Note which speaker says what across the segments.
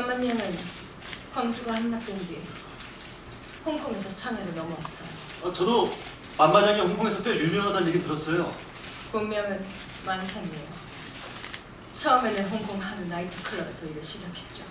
Speaker 1: 만만양은 광주가 한납된 뒤 홍콩에서 상해로 넘어왔어요.
Speaker 2: 어, 저도 만만양이 홍콩에서 꽤 유명하다는 얘기 들었어요.
Speaker 1: 본명은 만찬이에요. 처음에는 홍콩 한 나이트 클럽에서 일을 시작했죠.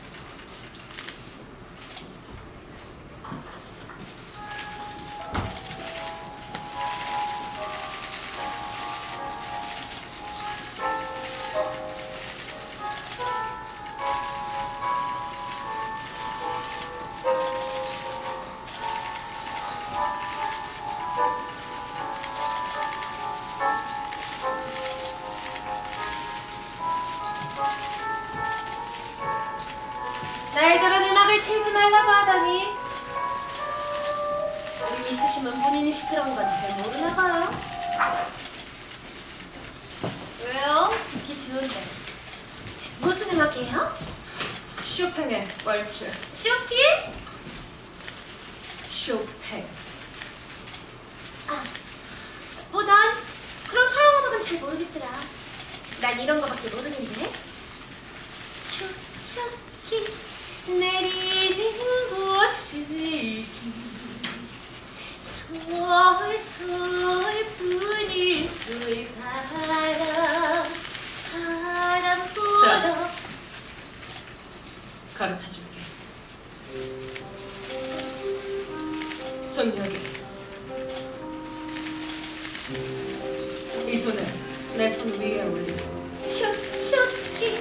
Speaker 3: 음악을 틀지 말라고 하더니 우리 있으시면 본인이 시끄러운 건 잘 모르나 봐요. 왜요? 듣기 좋은데. 무슨 음악이에요?
Speaker 1: 쇼팽의 월츠.
Speaker 3: 쇼피?
Speaker 1: 쇼팽.
Speaker 3: 아, 뭐난 그런 서양 음악은 잘 모르겠더라. 난 이런 거밖에 모르는데. 촉촉히 내리는 곳을 솔솔 부는 솔바람 바람 불어
Speaker 1: 가르쳐 줄게. 손 여기. 이 손을 내 손 위에 올리고
Speaker 3: 촉촉히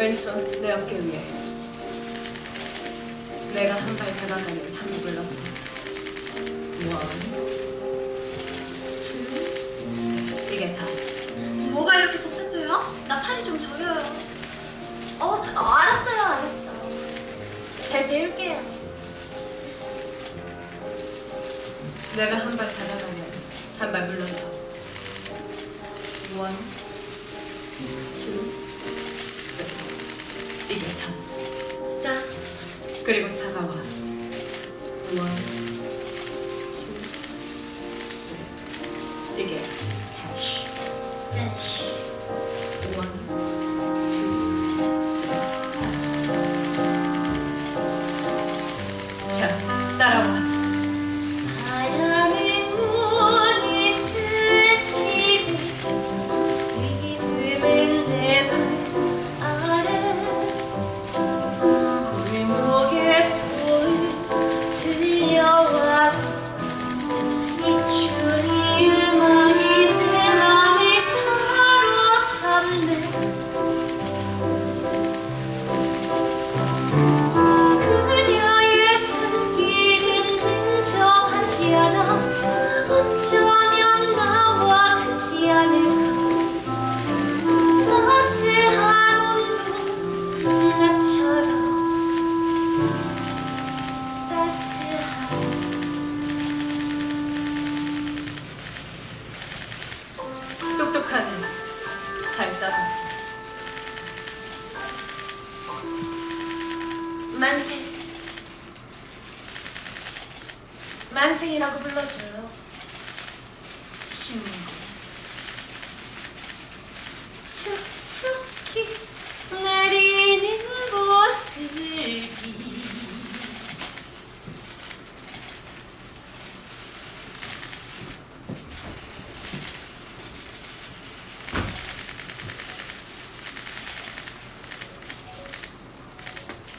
Speaker 1: 왼손 내 어깨 위에 내가 한 발 다가가면 한번 불러서 원, 이게 다
Speaker 3: 뭐가 이렇게 복잡해요? 나 팔이 좀 저려요. 어, 어, 알았어요, 알았어. 잘 배울게요.
Speaker 1: 내가 한 발 다가가면 한발 불러서 원, 투, 이게 다.
Speaker 3: 나
Speaker 1: 그리고 다가와. 원, 투, 쓰리. 이게 다시
Speaker 3: 네.
Speaker 1: 원,
Speaker 3: 만생 만생이라고 불러줘요
Speaker 1: 춤.
Speaker 3: 척척히 내리는 곳을